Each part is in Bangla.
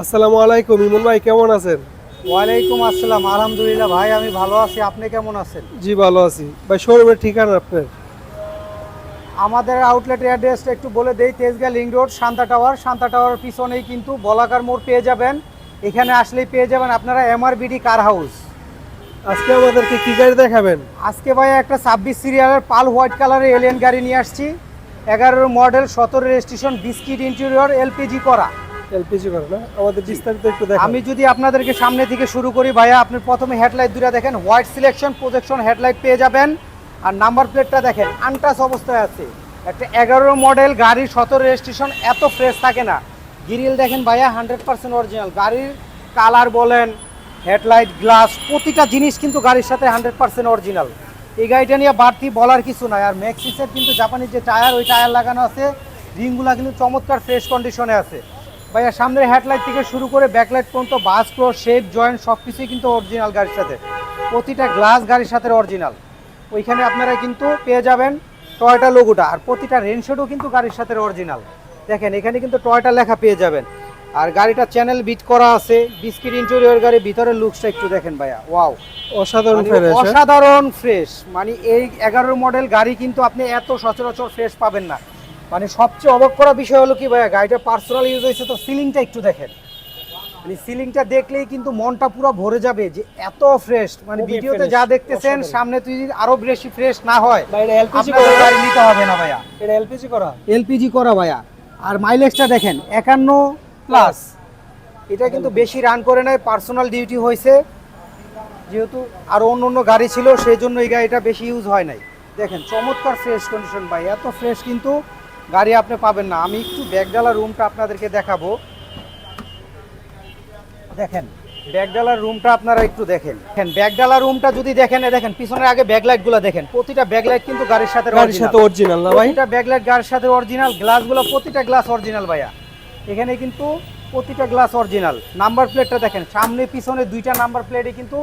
আসসালামু আলাইকুম ইমন ভাই কেমন আছেন? ওয়ালাইকুম আসসালাম আলহামদুলিল্লাহ ভাই আমি ভালো আছি। আপনি কেমন আছেন? জি ভালো আছি। ভাই শোরুমের ঠিকানা আপনার? আমাদের আউটলেট অ্যাড্রেসটা একটু বলে দেই Tejgaon link road Shanta tower Shanta tower পিছনেই কিন্তু বলাকার মোড় পেয়ে যাবেন। এখানে আসলেই পেয়ে যাবেন আপনারা এমআরবিডি কার হাউস আজকে আমাদেরকে কি গাড়ি দেখাবেন? আজকে ভাই একটা ছাব্বিশ সিরিয়ালের পাল হোয়াইট কালারের এলিয়ান গাড়ি নিয়ে আসছি। এগারোর মডেল সতেরো রেজিস্ট্রেশন বিস্কিট ইন্টেরিয়র এলপিজি করা। এলপিজি করে না? আমাদের বিস্তারিত একটু দেখান। আমি যদি আপনাদেরকে সামনে থেকে শুরু করি ভাইয়া আপনি প্রথমে হেডলাইট দুটা দেখেন। হোয়াইট সিলেকশন প্রজেকশন হেডলাইট পেয়ে যাবেন। আর নাম্বার প্লেটটা দেখেন আনটাস অবস্থায় আছে। একটা এগারো মডেল গাড়ির সতেরো রেজিস্ট্রেশন এত ফ্রেশ থাকে না। গিরিল দেখেন ভাইয়া হান্ড্রেড পার্সেন্ট অরিজিনাল গাড়ির কালার বলেন হেডলাইট গ্লাস প্রতিটা জিনিস কিন্তু গাড়ির সাথে হান্ড্রেড পার্সেন্ট অরিজিনাল এই গাড়িটা নিয়ে বাড়তি বলার কিছু নাই। আর ম্যাক্সিসের কিন্তু জাপানির যে টায়ার ওই টায়ার লাগানো আছে। রিংগুলা কিন্তু চমৎকার ফ্রেশ কন্ডিশনে আছে। ভাইয়া সামনের হেডলাইট থেকে শুরু করে ব্যাকলাইট পর্যন্ত বাস ক্লো শেপ জয়েন্ট সব কিছুই কিন্তু অরিজিনাল গাড়ির সাথে। প্রতিটা গ্লাস গাড়ির সাথে অরিজিনাল ওইখানে আপনারা কিন্তু পেয়ে যাবেন টয়টা লোগোটা আর প্রতিটা রেনশেডও কিন্তু গাড়ির সাথে অরিজিনাল দেখেন এখানে কিন্তু টয়টা লেখা পেয়ে যাবেন। আর গাড়িটা চ্যানেল বিট করা আছে। বিস্কিট ইন্টেরিয়র গাড়ি ভিতরের লুকসটা একটু দেখেন ভাইয়া। ওয়াও অসাধারণ মানে অসাধারণ ফ্রেশ মানে এই এগারো মডেল গাড়ি কিন্তু আপনি এত সচরাচর ফ্রেশ পাবেন না। মানে সবচেয়ে অবাক করা বিষয় হলো কি ভাইয়া গাড়িটা পার্সোনাল ইউজ হয়েছে তো সিলিংটা একটু দেখেন। মানে সিলিংটা দেখলেই কিন্তু মনটা পুরো ভরে যাবে যে এত ফ্রেশ মানে ভিডিওতে যা দেখতেছেন সামনে তুই যদি আরও বেশি ফ্রেশ না হয় এটা এলপিজি করা। গাড়ি নিতে হবে না ভাইয়া। এটা এলপিজি করা। এলপিজি করা ভাইয়া। আর মাইলেজটা দেখেন একান্ন প্লাস এটা কিন্তু বেশি রান করে নাই পার্সোনাল ডিউটি হয়েছে। যেহেতু আরও অন্য অন্য গাড়ি ছিল সেই জন্য এই গাড়িটা বেশি ইউজ হয় নাই। দেখেন চমৎকার ফ্রেশ কন্ডিশন ভাই এত ফ্রেশ কিন্তু গাড়ি আপনি পাবেন না। আমি একটু ব্যাগডালা রুমটা আপনাদেরকে দেখাবো। দেখেন ব্যাগডালার রুমটা আপনারা একটু দেখেন। দেখেন ব্যাগডালা রুমটা যদি দেখেন দেখেন পিছনের আগে ব্যাকলাইটগুলো দেখেন। প্রতিটা ব্যাকলাইট কিন্তু গাড়ির সাথে গাড়ির। সাথে অরিজিনাল না ভাই? প্রতিটা ব্যাকলাইট গাড়ির সাথে অরিজিনাল গ্লাসগুলো প্রতিটা গ্লাস অরিজিনাল ভাইয়া। এখানে কিন্তু প্রতিটা গ্লাস অরিজিনাল নাম্বার প্লেটটা দেখেন সামনে পিছনে দুইটা নাম্বার প্লেটে কিন্তু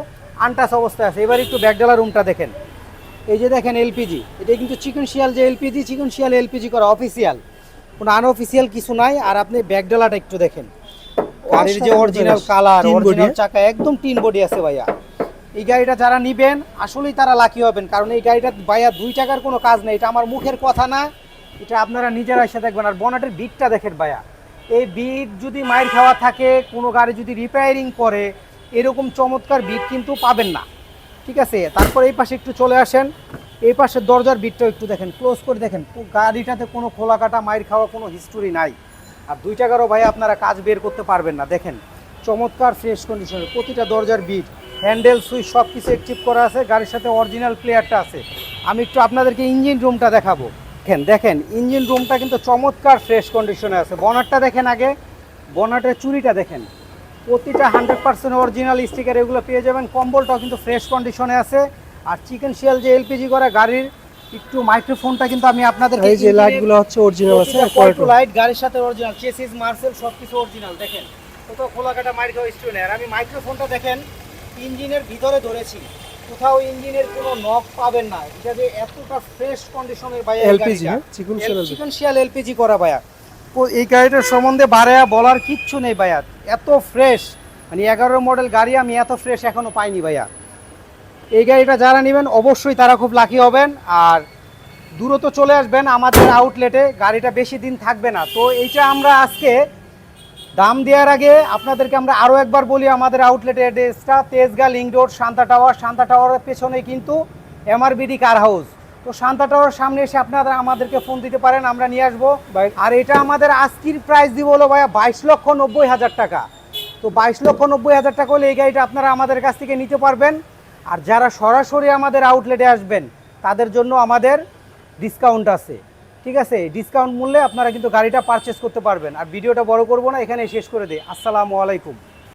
আনটাস অবস্থায় আছে। এবার একটু ব্যাকডালা রুমটা দেখেন। এই যে দেখেন এলপিজি এটা কিন্তু চিকেন শিয়াল যে এলপিজি চিকেন শিয়াল এলপিজি করা অফিসিয়াল কোনো আনঅফিসিয়াল কিছু নাই আর আপনি ব্যাকডালাটা একটু দেখেন। গাড়ির যে অরিজিনাল কালার অরিজিনাল? চাকা একদম টিন বডি আছে ভাইয়া। এই গাড়িটা যারা নিবেন আসলেই তারা লাকি হবেন কারণ এই গাড়িটা ভাইয়া দুই টাকার কোনো কাজ নেই এটা আমার মুখের কথা না এটা আপনারা নিজেরা এসে দেখবেন। আর বনাটের বিটটা দেখেন ভাইয়া। এই বিট যদি মায়ের খাওয়া থাকে কোনো গাড়ি যদি রিপেয়ারিং করে এরকম চমৎকার বিট কিন্তু পাবেন না। ঠিক আছে? তারপর এই পাশে একটু চলে আসেন। এই পাশের দরজার বিটটাও একটু দেখেন ক্লোজ করে দেখেন। গাড়িটাতে কোনো খোলা কাটা মায়ের খাওয়া কোনো হিস্টোরি নাই। আর দুই টাকারও ভাই আপনারা কাজ বের করতে পারবেন না, দেখেন। চমৎকার ফ্রেশ কন্ডিশনে প্রতিটা দরজার বিট হ্যান্ডেল সুইচ সব কিছু অ্যাক্টিভ করা আছে। গাড়ির সাথে অরিজিনাল প্লেয়ারটা আছে। আমি একটু আপনাদেরকে ইঞ্জিন রুমটা দেখাবো। দেখেন দেখেন ইঞ্জিন রুমটা কিন্তু চমৎকার ফ্রেশ কন্ডিশনে আছে। বনারটা দেখেন আগে। বনাটের চুরিটা দেখেন। প্রতিটা হান্ড্রেড পার্সেন্ট অরিজিনাল স্টিকার এগুলো পেয়ে যাবেন। কম্বলটাও কিন্তু ফ্রেশ কন্ডিশনে আছে। আর চিকেন শিয়াল যে এলপিজি করা গাড়ির একটু মাইক্রোফোনটা কিন্তু আমি আপনাদের এই যে লাইটগুলো হচ্ছে অরিজিনাল আছে আর quality। লাইট গাড়ির সাথে অরিজিনাল চেসিস মার্সেল সবকিছু অরিজিনাল দেখেন। কোথাও খোলা কাটা মাইর খাওয়া স্টু আর আমি মাইক্রোফোনটা দেখেন ইঞ্জিনের ভিতরে ধরেছি। কোথাও ইঞ্জিনের কোনো নক পাবেন না। এটা যে এতটা ফ্রেশ কন্ডিশনের ভাইয়া গাড়িটা। হ্যাঁ? চিকন শিয়াল এলপিজি করা ভাইয়া। তো এই গাড়িটার সম্বন্ধে বাড়ায়া বলার কিচ্ছু নেই ভাইয়া। এত ফ্রেশ মানে এগারো মডেল গাড়ি আমি এত ফ্রেশ এখনও পাইনি ভাইয়া। এই গাড়িটা যারা নেবেন অবশ্যই তারা খুব লাকি হবেন। আর দূরত চলে আসবেন আমাদের আউটলেটে গাড়িটা বেশি দিন থাকবে না। তো এইটা আমরা আজকে দাম দেওয়ার আগে আপনাদেরকে আমরা আরও একবার বলি আমাদের আউটলেটের অ্যাড্রেসটা Tejgaon link road, Shanta tower Shanta টাওয়ারের পেছনে কিন্তু এমআরবিডি কার হাউস তো শান্তা টাওয়ার সামনে এসে আপনারা আমাদেরকে ফোন দিতে পারেন আমরা নিয়ে আসব। আর এটা আমাদের আজকের প্রাইস দিব হলো ভাইয়া বাইশ লক্ষ নব্বই হাজার টাকা। তো বাইশ লক্ষ নব্বই হাজার টাকা হলে এই গাড়িটা আপনারা আমাদের কাছ থেকে নিতে পারবেন। আর যারা সরাসরি আমাদের আউটলেটে আসবেন তাদের জন্য আমাদের ডিসকাউন্ট আছে। ঠিক আছে? ডিসকাউন্ট মূল্যে আপনারা কিন্তু গাড়িটা পারচেস করতে পারবেন। আর ভিডিওটা বড় করব না এখানে শেষ করে দিই। আসসালামু আলাইকুম।